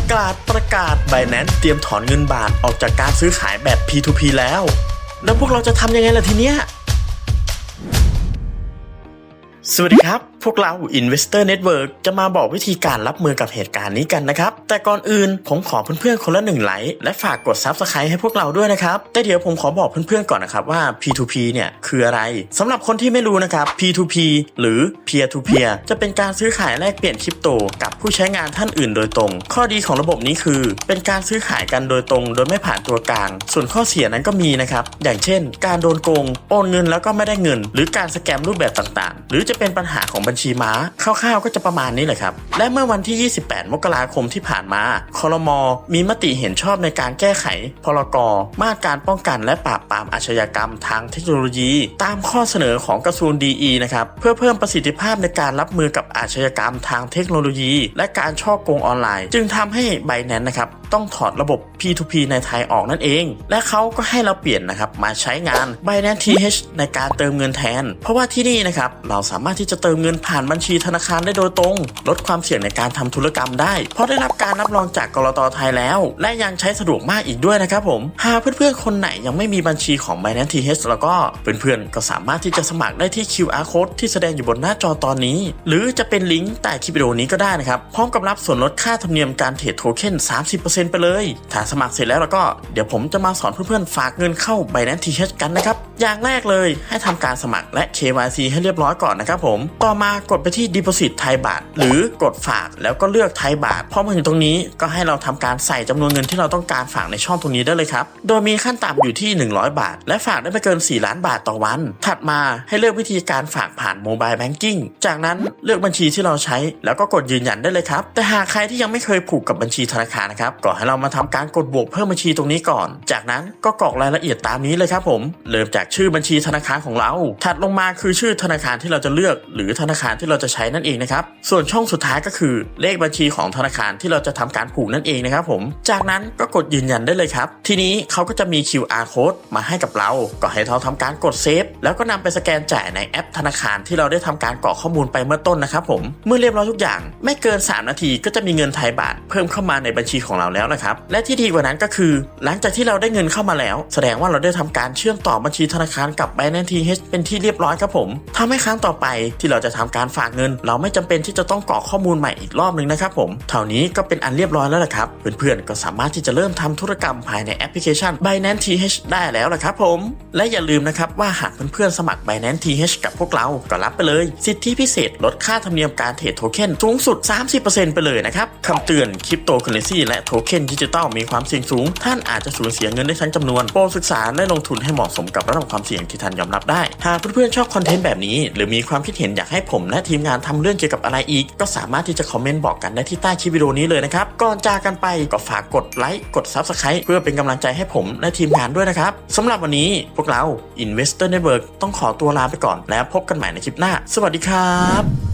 ประกาศประกาศ b บ n a n c e เตรียมถอนเงินบาทออกจากการซื้อขายแบบ P2P แล้ว แล้วพวกเราจะทำยังไงล่ะทีเนี้ย สวัสดีครับพวกเรา Investor Network จะมาบอกวิธีการรับมือกับเหตุการณ์นี้กันนะครับ แต่ก่อนอื่นผมขอเพื่อนๆคนละหนึ่งไลค์และฝากกด Subscribe ให้พวกเราด้วยนะครับ แต่เดี๋ยวผมขอบอกเพื่อนๆก่อนนะครับว่า P2P เนี่ยคืออะไรสำหรับคนที่ไม่รู้นะครับ P2P หรือ Peer to Peer จะเป็นการซื้อขายแลกเปลี่ยนคริปโต กับผู้ใช้งานท่านอื่นโดยตรง ข้อดีของระบบนี้คือ เป็นการซื้อขายกันโดยตรง โดยไม่ผ่านตัวกลาง ส่วนข้อเสียนั้นก็มีนะครับอย่างเช่น การโดนโกงโอนเงินแล้วก็ไม่ได้เงิน หรือการสแกมรูปแบบต่างๆ หรือจะเป็นปัญหาของบัญชีม้าคร่าวๆก็จะประมาณนี้แหละครับ และเมื่อวันที่ 28 มกราคมที่ผ่านมาคอรมอมีมติเห็นชอบในการแก้ไข พรกรมาตรการป้องกันและปราบปรามอาชญากรรมทางเทคโนโลยี ตามข้อเสนอของกระทรวงดีนะครับ เพื่อเพิ่มประสิทธิภาพในการรับมือกับอาชญากรรมทางเทคโนโลยี และการช่อโกงออนไลน์ จึงทำให้ไบแนนนะครับ ต้องถอดระบบ P2P ในไทยออกนั่นเอง และเขาก็ให้เราเปลี่ยนนะครับมาใช้งาน Binance TH ในการเติมเงินแทน เพราะว่าที่นี่นะครับเราสามารถที่จะเติมเงินผ่านบัญชีธนาคารได้โดยตรง ลดความเสี่ยงในการทำธุรกรรมได้ เพราะได้รับการรับรองจากกรตไทยแล้ว และยังใช้สะดวกมากอีกด้วยนะครับผม หากเพื่อนๆคนไหนยังไม่มีบัญชีของ Binance TH แล้วก็เพื่อนๆก็สามารถที่จะสมัครได้ที่ QR code ที่แสดงอยู่บนหน้าจอตอนนี้ หรือจะเป็นลิงก์ใต้คลิปวิดีโอนี้ก็ได้นะครับพร้อมกับรับส่วนลดค่าธรรมเนียมการเทรดโทเค็น30%ไปเลย ถ้าสมัครเสร็จแล้วแล้วก็เดี๋ยวผมจะมาสอนเพื่อนๆ ฝากเงินเข้า Binance TH กันนะครับ อย่างแรกเลยให้ทำการสมัครและ KYC ให้เรียบร้อยก่อนนะครับผม ต่อมากดไปที่ Deposit ไทยบาท หรือกดฝากแล้วก็เลือกไทยบาทพอมาถึงตรงนี้ก็ให้เราทำการใส่จำนวนเงินที่เราต้องการฝากในช่องตรงนี้ได้เลยครับ โดยมีขั้นต่ำอยู่ที่ 100 บาท และฝากได้ไม่เกิน 4 ล้านบาทต่อวัน ถัดมาให้เลือกวิธีการฝากผ่านโมบายแบงกิ้งจากนั้นเลือกบัญชีที่เราใช้ แล้วก็กดยืนยันได้เลยครับ แต่หากใครที่ยังไม่เคยผูกกับบัญชีธนาคารนะครับก็ให้เรามาทำการกดบวกเพิ่มบัญชีตรงนี้ก่อน จากนั้นก็กรอกรายละเอียดตามนี้เลยครับผม เริ่มจากชื่อบัญชีธนาคารของเรา ถัดลงมาคือชื่อธนาคารที่เราจะเลือก หรือธนาคารที่เราจะใช้นั่นเองนะครับ ส่วนช่องสุดท้ายก็คือเลขบัญชีของธนาคารที่เราจะทำการผูกนั่นเองนะครับผม จากนั้นก็กดยืนยันได้เลยครับ ทีนี้เขาก็จะมี QR code มาให้กับเรา ก็ให้เราทำการกดเซฟแล้วก็นำไปสแกนจ่ายในแอป ธนาคารที่เราได้ทำการกรอกข้อมูลไปเมื่อต้นนะครับผม เมื่อเรียบร้อยทุกอย่าง ไม่เกิน 3 นาทีก็จะมีเงินไทยบาทเพิ่มเข้ามาในบัญชีของเราแล้วนะครับ และที่ดีกว่านั้นก็คือ หลังจากที่เราได้เงินเข้ามาแล้ว แสดงว่าเราได้ทำการเชื่อมต่อบัญชีธนาคารกับ Binance TH เป็นที่เรียบร้อยครับผมทำให้ครั้งต่อไปที่เราจะทำการฝากเงิน เราไม่จำเป็นที่จะต้องกรอกข้อมูลใหม่อีกรอบหนึ่งนะครับผมเท่านี้ก็เป็นอันเรียบร้อยแล้วละครับ เพื่อนๆก็สามารถที่จะเริ่มทำธุรกรรมภายในแอปพลิเคชัน Binance TH ได้แล้วละครับผม และอย่าลืมนะครับว่าหากเพื่อนๆสมัคร Binance TH กับพวกเราก็รับไปเลย สิทธิพิเศษลดค่าธรรมเนียมการเทรดโทเค็นสูงสุด 30%ไปเลยนะครับคำเตือนคริปโตเคอเรนซีและโทเค็นดิจิตอลมีความเสี่ยงสูง ท่านอาจจะสูญเสียเงินได้ทั้งจำนวนโปรศึกษาและลงทุนให้เหมาะสมกับระดับความเสี่ยงที่ท่านยอมรับได้ หากเพื่อนๆชอบคอนเทนต์แบบนี้ หรือมีความคิดเห็นอยากให้ผมและทีมงานทำเรื่องเกี่ยวกับอะไรอีก ก็สามารถที่จะคอมเมนต์บอกกันได้ที่ใต้คลิปวิดีโอนี้เลยนะครับ ก่อนจากกันไปก็ฝากกดไลค์กดซับสไคร b e เพื่อเป็นกำลังใจให้ผมและทีมงานด้วยนะครับสำหรับวันนี้พวกเรา Investor Network ต้องขอตัวลาไปก่อนแล้วพบกันใหม่ในคลิปหน้า สวัสดีครับ